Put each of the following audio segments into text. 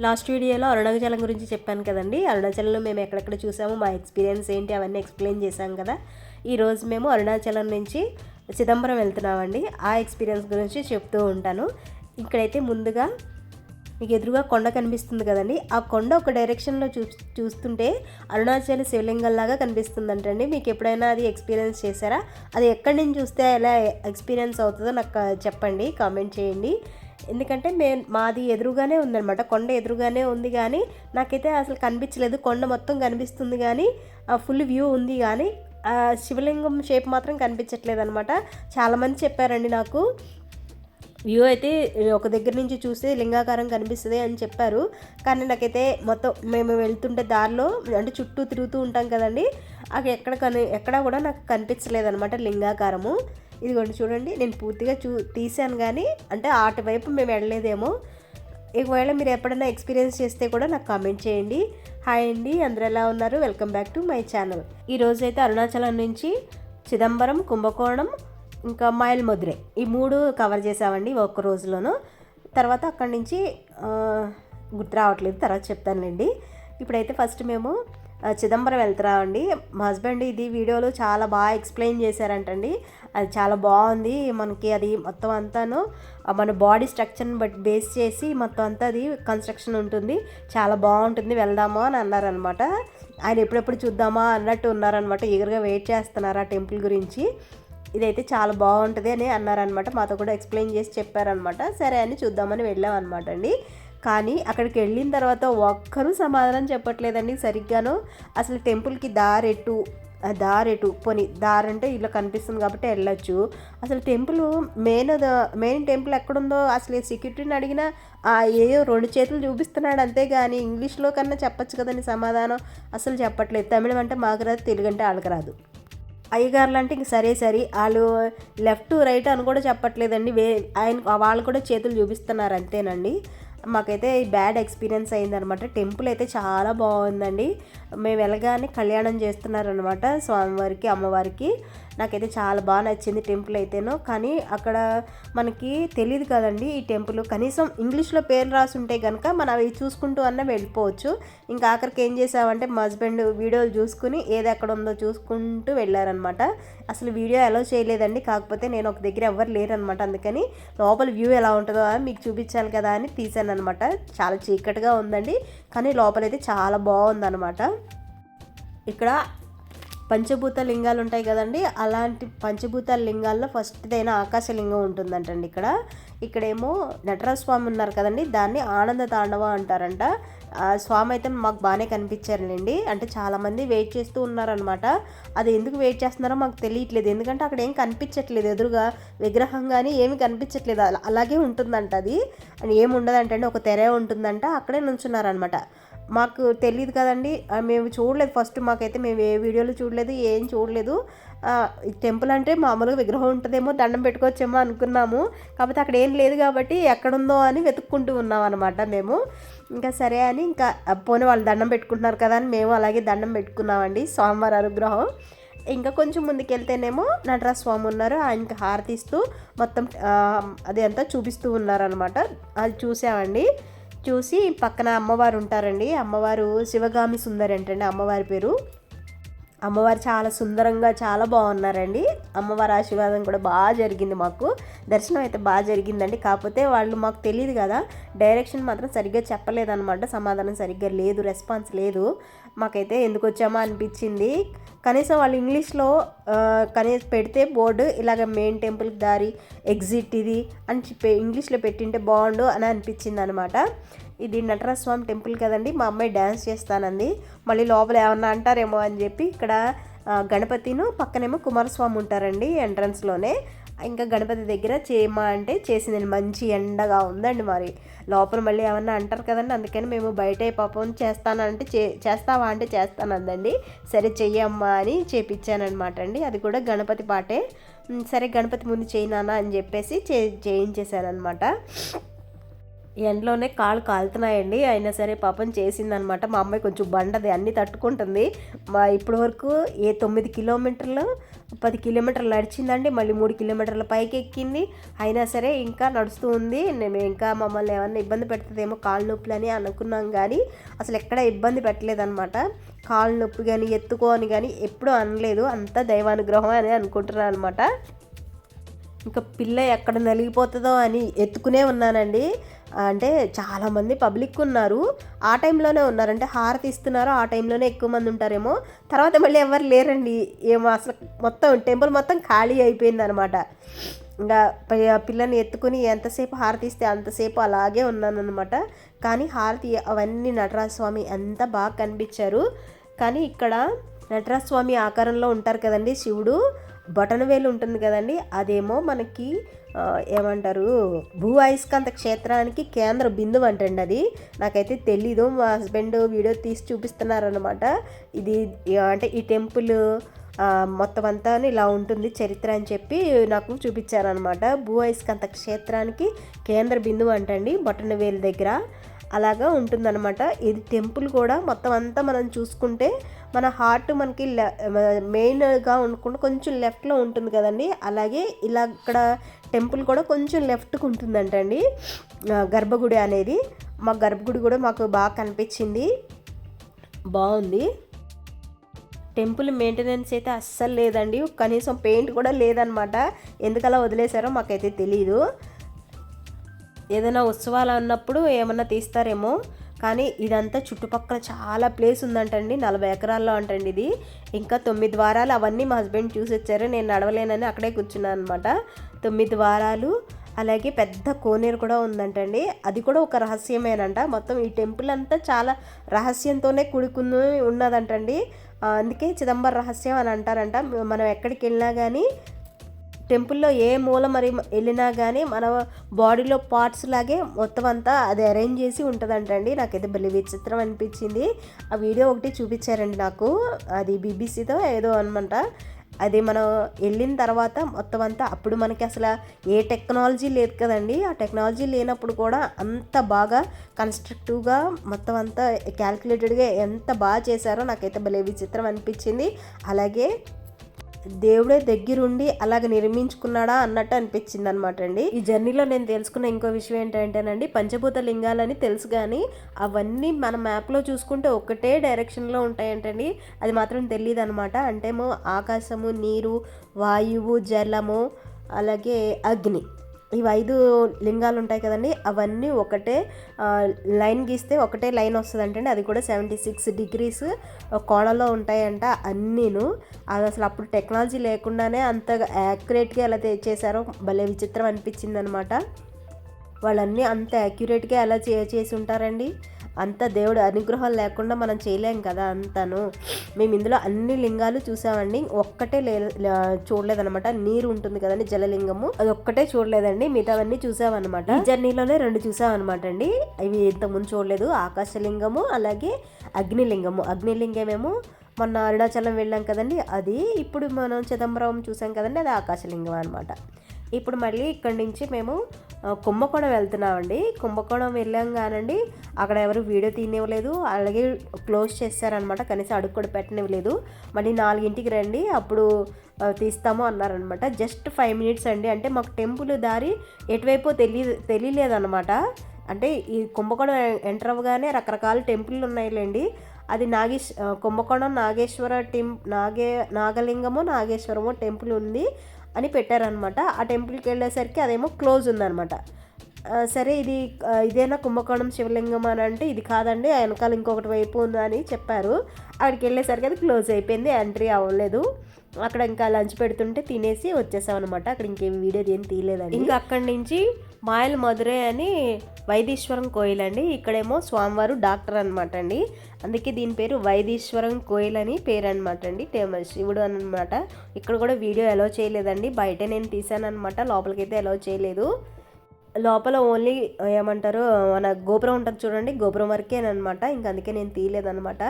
Last వీడియోలో అరుణాచలం గురించి చెప్పాను కదండి. అరుణాచలంలో మేము ఎక్కడెక్కడ చూసాము మా ఎక్స్పీరియన్స్ ఏంటి అవన్నీ ఎక్స్ప్లెయిన్ చేశాం కదా. ఈరోజు మేము అరుణాచలం నుంచి చిదంబరం వెళ్తున్నామండి. ఆ ఎక్స్పీరియన్స్ గురించి చెప్తూ ఉంటాను. ఇక్కడైతే ముందుగా మీకు ఎదురుగా కొండ కనిపిస్తుంది కదండి. ఆ కొండ ఒక డైరెక్షన్లో చూ చూస్తుంటే అరుణాచల్ శివలింగంలాగా కనిపిస్తుందంటండి. మీకు ఎప్పుడైనా అది ఎక్స్పీరియన్స్ చేశారా? అది ఎక్కడి నుంచి చూస్తే ఎలా ఎక్స్పీరియన్స్ అవుతుందో నాకు చెప్పండి కామెంట్ చేయండి. ఎందుకంటే మే మాది ఎదురుగానే ఉందన్నమాట. కొండ ఎదురుగానే ఉంది కానీ నాకైతే అసలు కనిపించలేదు. కొండ మొత్తం కనిపిస్తుంది కానీ ఆ ఫుల్ వ్యూ ఉంది కానీ శివలింగం షేప్ మాత్రం కనిపించట్లేదు అనమాట చాలామంది చెప్పారండి నాకు. వ్యూ అయితే ఒక దగ్గర నుంచి చూస్తే లింగాకారం కనిపిస్తుంది అని చెప్పారు. కానీ నాకైతే మొత్తం మేము వెళ్తుంటే దారిలో అంటే చుట్టూ తిరుగుతూ ఉంటాం కదండి అక్కడ ఎక్కడ కని ఎక్కడా కూడా నాకు కనిపించలేదు అనమాట లింగాకారము. ఇదిగోండి చూడండి నేను పూర్తిగా చూ తీసాను కానీ అంటే అటువైపు మేము వెళ్ళలేదేమో. ఒకవేళ మీరు ఎప్పుడైనా ఎక్స్పీరియన్స్ చేస్తే కూడా నాకు కామెంట్ చేయండి. హాయ్ అండి అందరు ఎలా ఉన్నారు? Welcome back to my channel. ఈరోజు అయితే అరుణాచలం నుంచి చిదంబరం కుంభకోణం ఇంకా మైల్ మధురై ఈ మూడు కవర్ చేసామండి ఒక్క రోజులోను. తర్వాత అక్కడి నుంచి గుర్తు రావట్లేదు తర్వాత చెప్తానులేండి. ఇప్పుడైతే ఫస్ట్ మేము చిదంబరం వెళ్తున్నామండి. మా హస్బెండ్ ఇది వీడియోలో చాలా బాగా ఎక్స్ప్లెయిన్ చేశారంటండి. అది చాలా బాగుంది. మనకి అది మొత్తం అంతాను మన బాడీ స్ట్రక్చర్ని బట్టి బేస్ చేసి మొత్తం అంతా అది కన్స్ట్రక్షన్ ఉంటుంది. చాలా బాగుంటుంది. వెళ్దామా అని అన్నారనమాట. ఆయన ఎప్పుడెప్పుడు చూద్దామా అన్నట్టు ఉన్నారనమాట. ఈగర్గా వెయిట్ చేస్తున్నారు ఆ టెంపుల్ గురించి. ఇదైతే చాలా బాగుంటుంది అని అన్నారనమాట. మాతో కూడా ఎక్స్ప్లెయిన్ చేసి చెప్పారనమాట. సరే అని చూద్దామని వెళ్ళాం అనమాట అండి. కానీ అక్కడికి వెళ్ళిన తర్వాత ఒక్కరూ సమాధానం చెప్పట్లేదండి సరిగ్గాను. అసలు టెంపుల్కి దారెట్టు దారెటు. పోని దారి అంటే ఇలా కనిపిస్తుంది కాబట్టి వెళ్ళొచ్చు. అసలు టెంపుల్ మెయిన్ మెయిన్ టెంపుల్ ఎక్కడుందో అసలు సెక్యూరిటీని అడిగినా ఆ ఏయో రెండు చేతులు చూపిస్తున్నాడు అంతేగాని ఇంగ్లీష్లో కన్నా చెప్పొచ్చు కదండి సమాధానం. అసలు చెప్పట్లేదు. తమిళం అంటే మాకు రాదు తెలుగు అంటే వాళ్ళకి రాదు. అయ్యగారులు అంటే ఇంక సరే సరే. వాళ్ళు లెఫ్ట్ రైట్ అని కూడా చెప్పట్లేదండి. వే ఆయన వాళ్ళు కూడా చేతులు చూపిస్తున్నారు అంతేనండి. మాకైతే బ్యాడ్ ఎక్స్పీరియన్స్ అయిందనమాట. టెంపుల్ అయితే చాలా బాగుందండి. మేము వెళ్ళగానే కళ్యాణం చేస్తున్నారనమాట స్వామివారికి అమ్మవారికి. నాకైతే చాలా బాగా నచ్చింది టెంపుల్ అయితేనో. కానీ అక్కడ మనకి తెలియదు కదండి ఈ టెంపుల్. కనీసం ఇంగ్లీష్లో పేరు రాసి ఉంటే కనుక మనం అవి చూసుకుంటూ అన్న వెళ్ళిపోవచ్చు. ఇంకా ఆఖరికి ఏం చేసామంటే మా హస్బెండ్ వీడియోలు చూసుకుని ఏది ఎక్కడ ఉందో చూసుకుంటూ వెళ్ళారనమాట. అసలు వీడియో అలో చేయలేదండి. కాకపోతే నేను ఒక దగ్గర ఎవరు లేరనమాట. అందుకని లోపల వ్యూ ఎలా ఉంటుందో అని మీకు చూపించాలి కదా అని తీసాను అనమాట చాలా చీకటిగా ఉందండి. కానీ లోపలైతే చాలా బాగుందనమాట. ఇక్కడ పంచభూత లింగాలు ఉంటాయి కదండి అలాంటి పంచభూత లింగాల్లో ఫస్ట్దైన ఆకాశలింగం ఉంటుందంటండి ఇక్కడ. ఇక్కడేమో నటరాజ స్వామి ఉన్నారు కదండి దాన్ని ఆనంద తాండవ అంటారంట. ఆ స్వామి అయితే మాకు బాగానే కనిపించారులేండి. అంటే చాలామంది వెయిట్ చేస్తూ ఉన్నారనమాట. అది ఎందుకు వెయిట్ చేస్తున్నారో మాకు తెలియట్లేదు. ఎందుకంటే అక్కడ ఏం కనిపించట్లేదు ఎదురుగా. విగ్రహం కానీ ఏమి కనిపించట్లేదు. అలా- అలాగే ఉంటుందంట అది. అని ఏమి ఉండదంటే ఒక తెర ఉంటుందంట అక్కడే నుంచున్నారనమాట. మాకు తెలియదు కదండి. మేము చూడలేదు. ఫస్ట్ మాకైతే మేము ఏ వీడియోలు చూడలేదు ఏం చూడలేదు. టెంపుల్ అంటే మామూలుగా విగ్రహం ఉంటుందేమో దండం పెట్టుకోవచ్చేమో అనుకున్నాము. కాకపోతే అక్కడ ఏం లేదు కాబట్టి ఎక్కడుందో అని వెతుక్కుంటూ ఉన్నాం అనమాట మేము. ఇంకా సరే అని ఇంకా పోనీ వాళ్ళు దండం పెట్టుకుంటున్నారు కదా అని మేము అలాగే దండం పెట్టుకున్నామండి స్వామివారి అనుగ్రహం. ఇంకా కొంచెం ముందుకెళ్తేనేమో నటరాజ స్వామి ఉన్నారు ఆయనకి హారతిస్తూ మొత్తం అదంతా అది అంతా చూపిస్తూ ఉన్నారనమాట అది చూసామండి. చూసి పక్కన అమ్మవారు ఉంటారండి అమ్మవారు శివగామి సుందరి అంటండి అమ్మవారి పేరు. అమ్మవారు చాలా సుందరంగా చాలా బాగున్నారండి. అమ్మవారి ఆశీర్వాదం కూడా బాగా జరిగింది మాకు. దర్శనం అయితే బాగా జరిగిందండి. కాకపోతే వాళ్ళు మాకు తెలియదు కదా. డైరెక్షన్ మాత్రం సరిగ్గా చెప్పలేదన్నమాట. సమాధానం సరిగ్గా లేదు రెస్పాన్స్ లేదు. మాకైతే ఎందుకు వచ్చామా అనిపించింది. కనీసం వాళ్ళు ఇంగ్లీష్లో కనీసం పెడితే బోర్డు ఇలాగ మెయిన్ టెంపుల్కి దారి ఎగ్జిట్ ఇది అని చెప్పి ఇంగ్లీష్లో పెట్టింటే బాగుండు అని అనిపించింది అనమాట ఇది నటరాజ స్వామి టెంపుల్ కదండి మా అమ్మాయి డ్యాన్స్ చేస్తానంది. మళ్ళీ లోపల ఏమన్నా అంటారేమో అని చెప్పి ఇక్కడ గణపతిను పక్కనేమో కుమారస్వామి ఉంటారండి ఎంట్రన్స్లోనే. ఇంకా గణపతి దగ్గర చేయమా అంటే చేసింది మంచి ఎండగా ఉందండి మరి. లోపల మళ్ళీ ఏమన్నా అంటారు కదండి అందుకని మేము బయట పాపం చేస్తానంటే చే చేస్తావా అంటే చేస్తానందండి. సరే చెయ్యమ్మా అని చేపించానమాట అండి. అది కూడా గణపతి పాటే. సరే గణపతి ముందు చేయనానా అని చెప్పేసి చే చేయించేశానమాట ఎండలోనే కాళ్ళు కాలుతున్నాయండి. అయినా సరే పాపం చేసిందనమాట. మా అమ్మాయి కొంచెం బండది అన్ని తట్టుకుంటుంది. మా ఇప్పటి వరకు ఏ తొమ్మిది కిలోమీటర్లు పది కిలోమీటర్లు నడిచిందండి. మళ్ళీ మూడు కిలోమీటర్ల పైకి ఎక్కింది. అయినా సరే ఇంకా నడుస్తూ ఉంది. మేము ఇంకా మమ్మల్ని ఏమన్నా ఇబ్బంది పెడుతుందేమో కాళ్ళు నొప్పులు అని అనుకున్నాం కానీ అసలు ఎక్కడ ఇబ్బంది పెట్టలేదన్నమాట కాళ్ళు నొప్పి కానీ ఎత్తుకో అని కానీ ఎప్పుడూ అనలేదు. అంతా దైవానుగ్రహం అని అనుకుంటున్నాను అనమాట ఇంకా పిల్ల ఎక్కడ నలిగిపోతుందో అని ఎత్తుకునే ఉన్నానండి. అంటే చాలామంది పబ్లిక్ ఉన్నారు. ఆ టైంలోనే ఉన్నారు. అంటే హారతి ఇస్తున్నారు. ఆ టైంలోనే ఎక్కువ మంది ఉంటారేమో. తర్వాత మళ్ళీ ఎవరు లేరండి. ఏమో అసలు మొత్తం టెంపుల్ మొత్తం ఖాళీ అయిపోయింది అనమాట ఇంకా పిల్లని ఎత్తుకుని ఎంతసేపు హారతి ఇస్తే అంతసేపు అలాగే ఉన్నాను అనమాట కానీ హారతి అవన్నీ నటరాజ స్వామి ఎంత బాగా కనిపించారు. కానీ ఇక్కడ నటరాజ స్వామి ఆకారంలో ఉంటారు కదండి శివుడు. బొటనవేలు ఉంటుంది కదండి. అదేమో మనకి ఏమంటారు? భూ అయస్కాంత క్షేత్రానికి కేంద్ర బిందువు అంటండి అది. నాకైతే తెలీదు మా హస్బెండ్ వీడియో తీసి చూపిస్తున్నారనమాట ఇది అంటే ఈ టెంపుల్ మొత్తం అంతా ఇలా ఉంటుంది చరిత్ర అని చెప్పి నాకు చూపించారనమాట భూ అయస్కాంత క్షేత్రానికి కేంద్ర బిందువు అంటండి బొట్టనవేలు దగ్గర. అలాగా ఉంటుందన్నమాట. ఇది టెంపుల్ కూడా మొత్తం అంతా మనం చూసుకుంటే మన హార్ట్ మనకి మెయిన్గా ఉండకుండా కొంచెం లెఫ్ట్లో ఉంటుంది కదండి. అలాగే ఇలా ఇక్కడ టెంపుల్ కూడా కొంచెం లెఫ్ట్కి ఉంటుందంటండి గర్భగుడి అనేది. మా గర్భగుడి కూడా మాకు బాగా కనిపించింది. బాగుంది. టెంపుల్ మెయింటెనెన్స్ అయితే అస్సలు లేదండి. కనీసం పెయింట్ కూడా లేదనమాట. ఎందుకలా వదిలేశారో మాకైతే తెలీదు. ఏదైనా ఉత్సవాలు అన్నప్పుడు ఏమన్నా తీస్తారేమో. కానీ ఇదంతా చుట్టుపక్కల చాలా ప్లేస్ ఉందంటండి. నలభై ఎకరాల్లో అంటండి ఇది. ఇంకా తొమ్మిది ద్వారాలు అవన్నీ మా హస్బెండ్ చూసి వచ్చారు నేను నడవలేనని అక్కడే కూర్చున్నాను అనమాట తొమ్మిది ద్వారాలు అలాగే పెద్ద కోనేరు కూడా ఉందంటండి. అది కూడా ఒక రహస్యమేనంట. మొత్తం ఈ టెంపుల్ అంతా చాలా రహస్యంతోనే కూడుకుని ఉన్నదంటండి. అందుకే చిదంబర రహస్యం అని అంటారంట. మనం ఎక్కడికి వెళ్ళినా కానీ టెంపుల్లో ఏ మూల మరి వెళ్ళినా కానీ మన బాడీలో పార్ట్స్ లాగే మొత్తం అంతా అది అరేంజ్ చేసి ఉంటుందంటండి. నాకైతే భలే విచిత్రం అనిపించింది. ఆ వీడియో ఒకటి చూపించారండి నాకు. అది బీబీసీతో ఏదో అనమాట అది మనం వెళ్ళిన తర్వాత మొత్తం అంతా అప్పుడు మనకి అసలు ఏ టెక్నాలజీ లేదు కదండి. ఆ టెక్నాలజీ లేనప్పుడు కూడా అంత బాగా కన్స్ట్రక్టివ్గా మొత్తం అంతా క్యాల్కులేటెడ్గా ఎంత బాగా చేశారో నాకైతే భలే విచిత్రం అనిపించింది. అలాగే దేవుడే దగ్గరుండి అలాగ నిర్మించుకున్నాడా అన్నట్టు అనిపించింది అనమాట అండి. ఈ జర్నీలో నేను తెలుసుకున్న ఇంకో విషయం ఏంటంటేనండి పంచభూత లింగాలని తెలుసు కానీ అవన్నీ మన మ్యాప్లో చూసుకుంటే ఒకటే డైరెక్షన్లో ఉంటాయంటండి. అది మాత్రం తెలియదు అనమాట అంటేమో ఆకాశము నీరు వాయువు జలము అలాగే అగ్ని. ఇవి ఐదు లింగాలు ఉంటాయి కదండి అవన్నీ ఒకటే లైన్ గీస్తే ఒకటే లైన్ వస్తుంది అది కూడా సెవెంటీ సిక్స్ డిగ్రీస్ కోణలో ఉంటాయంట అన్నీను. అది అసలు అప్పుడు టెక్నాలజీ లేకుండానే అంత యాక్యురేట్గా ఎలా చేశారో భలే విచిత్రం అనిపించింది అనమాట వాళ్ళన్నీ అంత యాక్యురేట్గా ఎలా చేసి ఉంటారండి. అంత దేవుడు అనుగ్రహం లేకుండా మనం చేయలేం కదా అంతను. మేము ఇందులో అన్ని లింగాలు చూసామండి. ఒక్కటే లే చూడలేదనమాట నీరు ఉంటుంది కదండి జలలింగము. అది ఒక్కటే చూడలేదండి. మిగతావన్నీ చూసామన్నమాట. ఈ జర్నీలోనే రెండు చూసామన్నమాట అండి ఇవి ఇంతకుముందు చూడలేదు. ఆకాశలింగము అలాగే అగ్నిలింగము. అగ్నిలింగమేమో మొన్న అరుణాచలం వెళ్ళాం కదండి అది ఇప్పుడు మనం చిదంబరం చూసాం కదండి అది ఆకాశలింగం అనమాట ఇప్పుడు మళ్ళీ ఇక్కడి నుంచి మేము కుంభకోణం వెళ్తున్నామండి. కుంభకోణం వెళ్ళాం కానండి అక్కడ ఎవరు వీడియో తీనివ్వలేదు అలాగే క్లోజ్ చేశారనమాట కనీసం అడుగు కూడా పెట్టనివ్వలేదు. మళ్ళీ నాలుగింటికి రండి అప్పుడు తీస్తాము అన్నారనమాట జస్ట్ ఫైవ్ మినిట్స్ అండి అంటే మాకు టెంపుల్ దారి ఎటువైపు తెలియ తెలియలేదన్నమాట. అంటే ఈ కుంభకోణం ఎంటర్ అవ్వగానే రకరకాల టెంపుల్ ఉన్నాయిలేండి అది నాగేశ్ కుంభకోణం నాగేశ్వర టెం నాగే నాగలింగము నాగేశ్వరము టెంపుల్ ఉంది అని పెట్టారనమాట ఆ టెంపుల్కి వెళ్ళేసరికి అదేమో క్లోజ్ ఉందనమాట సరే ఇది ఇదేనా కుంభకోణం శివలింగం అని అంటే ఇది కాదండి ఆ వెనకాల ఇంకొకటి వైపు ఉందని చెప్పారు. అక్కడికి వెళ్ళేసరికి అది క్లోజ్ అయిపోయింది ఎంట్రీ అవ్వలేదు. అక్కడ ఇంకా లంచ్ పెడుతుంటే తినేసి వచ్చేసాం అనమాట అక్కడ ఇంకేం వీడియో ఏం తీయలేదండి. ఇంకా అక్కడి నుంచి మాయల్ మధురై అని వైదీశ్వరం కోయిల్ అండి. ఇక్కడేమో స్వామివారు డాక్టర్ అనమాట అండి. అందుకే దీని పేరు వైదీశ్వరం కోయిల్ అని పేరు అనమాట అండి. శివుడు అనమాట ఇక్కడ కూడా వీడియో అలో చేయలేదండి. బయట నేను తీసాను అనమాట లోపలికైతే అలో చేయలేదు. లోపల ఓన్లీ ఏమంటారు మన గోపురం ఉంటుంది చూడండి. గోపురం వరకే అనమాట ఇంక అందుకే నేను తీయలేదనమాట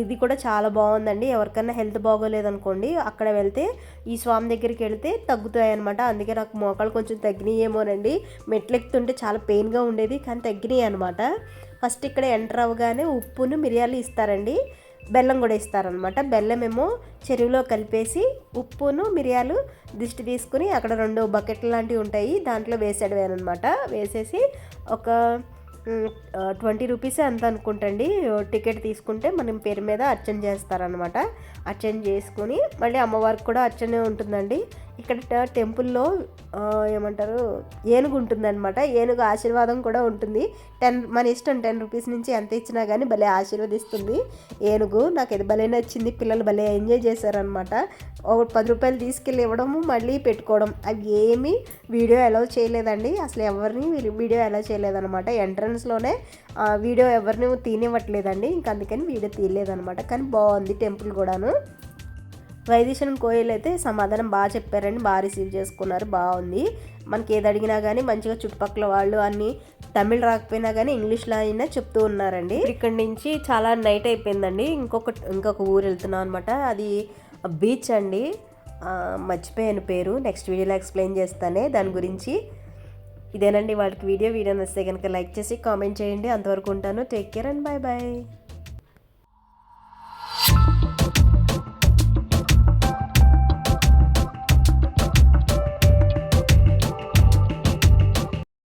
ఇది కూడా చాలా బాగుందండి. ఎవరికైనా హెల్త్ బాగోలేదనుకోండి అక్కడ వెళ్తే ఈ స్వామి దగ్గరికి వెళ్తే తగ్గుతాయి అనమాట అందుకే నాకు మోకాలు కొంచెం తగ్గినాయేమోనండి. మెట్లెక్కుతుంటే చాలా పెయిన్గా ఉండేది కానీ తగ్గినాయి అనమాట ఫస్ట్ ఇక్కడ ఎంటర్ అవ్వగానే ఉప్పును మిరియాలు ఇస్తారండి. బెల్లం కూడా ఇస్తారనమాట బెల్లం ఏమో చెరువులో కలిపేసి ఉప్పును మిరియాలు దిష్టి తీసుకుని అక్కడ రెండు బకెట్లు లాంటివి ఉంటాయి దాంట్లో వేసేడవేనమాట వేసేసి ఒక ట్వంటీ రూపీస్ అంత అనుకుంటండి. టికెట్ తీసుకుంటే మనం పేరు మీద అర్చన చేస్తారనమాట అర్చన చేసుకుని మళ్ళీ అమ్మవారికి కూడా అర్చనే ఉంటుందండి. ఇక్కడ టెంపుల్లో ఏమంటారు ఏనుగు ఉంటుందన్నమాట. ఏనుగు ఆశీర్వాదం కూడా ఉంటుంది. టెన్ మన ఇష్టం టెన్ రూపీస్ నుంచి ఎంత ఇచ్చినా కానీ భలే ఆశీర్వదిస్తుంది. ఏనుగు నాకు ఇది భలే నచ్చింది. పిల్లలు భలే ఎంజాయ్ చేశారనమాట ఒక పది రూపాయలు తీసుకెళ్ళి ఇవ్వడము మళ్ళీ పెట్టుకోవడం. అవి ఏమీ వీడియో అలౌ చేయలేదండి. అసలు ఎవరిని వీడియో అలౌ చేయలేదన్నమాట. ఎంట్రన్స్లోనే వీడియో ఎవరిని తీనివ్వట్లేదండి. ఇంక అందుకని వీడియో తీయలేదన్నమాట. కానీ బాగుంది టెంపుల్ కూడాను. వైదీశ్వరం కోయిల్ అయితే సమాధానం బాగా చెప్పారండి బాగా రిసీవ్ చేసుకున్నారు బాగుంది. మనకి ఏది అడిగినా కానీ మంచిగా చుట్టుపక్కల వాళ్ళు అన్ని తమిళ్ రాకపోయినా కానీ ఇంగ్లీష్లో అయినా చెప్తూ ఉన్నారండి. ఇక్కడి నుంచి చాలా నైట్ అయిపోయిందండి. ఇంకొక ఇంకొక ఊరు వెళ్తున్నాం అనమాట అది బీచ్ అండి. మర్చిపోయాను పేరు. నెక్స్ట్ వీడియోలో ఎక్స్ప్లెయిన్ చేస్తానే. దాని గురించి ఇదేనండి వాళ్ళకి వీడియో. వీడియో నచ్చితే కనుక లైక్ చేసి కామెంట్ చేయండి. అంతవరకు ఉంటాను. Take care and bye bye